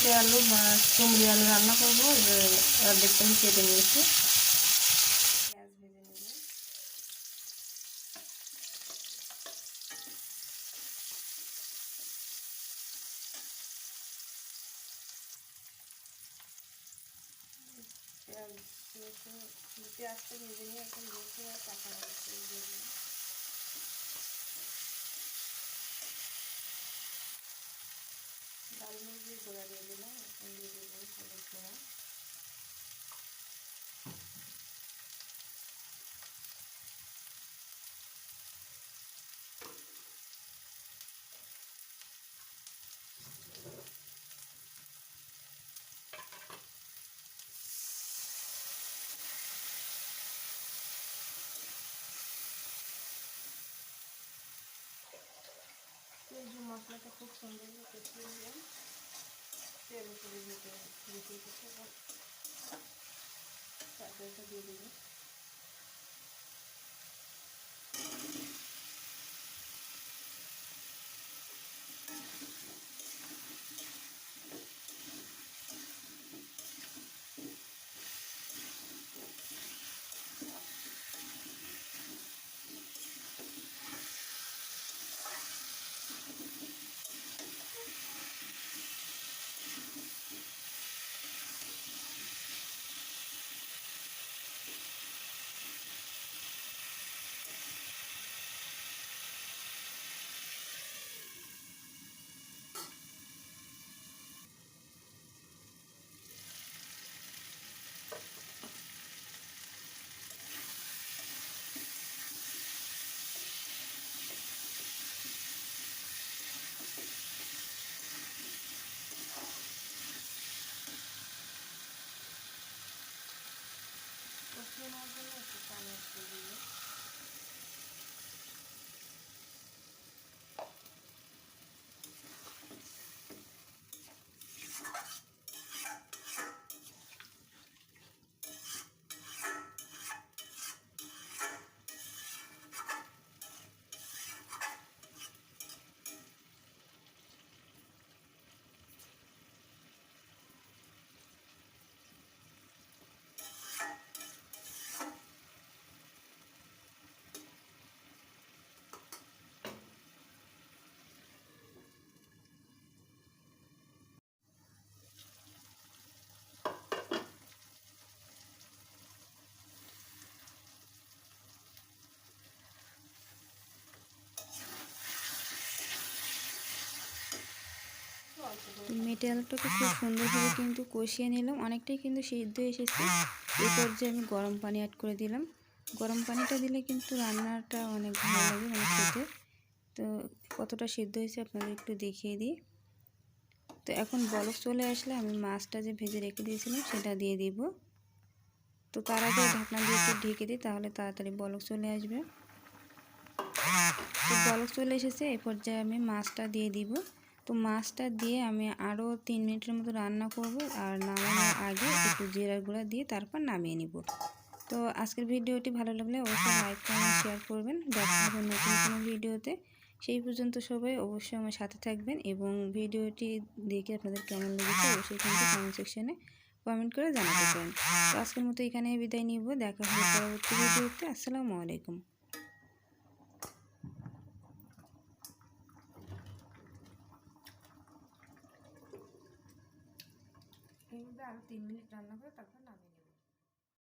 পেঁপে আলু বা কুমড়ি আলু রান্না করব। অর্ধেকটা আমি কেটে নিয়েছি। পেঁয়াজটা ভেজে নিয়ে এখন দিয়েছি আর কাঁচা মরিচ দিয়ে দিলাম লাল মুরগির গোড়া দিয়ে দিলাম এখন দিয়ে দেবো হলুদ গোড়া এই যে মশলাটা খুব সুন্দর কষিয়ে দিলাম তেল উপরে দিতে দিতে তারপরে দিয়ে দেবো। কষিয়ে নেওয়ার জন্য একটু পানি একটু দিয়ে মেটে আলুটাকে খুব সুন্দরভাবে কিন্তু কষিয়ে নিলাম। অনেকটাই কিন্তু সিদ্ধ এসেছে। এই পর্যায়ে আমি গরম পানি অ্যাড করে দিলাম। গরম পানিটা দিলে কিন্তু রান্নাটা অনেক ভালো লাগে মানে খেতে। তো কতটা সিদ্ধ হয়েছে আপনাদের একটু দেখিয়ে দিই। তো এখন বলক চলে আসলে আমি মাছটা যে ভেজে রেখে দিয়েছিলাম, সেটা দিয়ে দিব। তো তার আগে ঢাকনা দিয়ে একটু ঢেকে দিই, তাহলে তাড়াতাড়ি বলক চলে আসবে। তো বলক চলে এসেছে এই পর্যায়ে আমি মাছটা দিয়ে দিব। তো মাছটা দিয়ে আমি আরও তিন মিনিটের মতো রান্না করব আর নামানোর আগে একটু জিরার গুঁড়া দিয়ে তারপর নামিয়ে নিব। তো আজকের ভিডিওটি ভালো লাগলে অবশ্যই লাইক কমেন্ট শেয়ার করবেন। দেখা হবে নতুন কোনো ভিডিওতে। সেই পর্যন্ত সবাই অবশ্যই আমার সাথে থাকবেন এবং ভিডিওটি দেখে আপনাদের কেমন লেগেছে অবশ্যই কিন্তু কমেন্ট সেকশনে কমেন্ট করে জানাতে পারেন তো আজকের মতো এখানে বিদায় নিব। দেখা হবে পরবর্তী ভিডিওতে। আসসালামু আলাইকুম। এইভাবে আরও তিন মিনিট রান্না করে তারপর নামিয়ে নেব।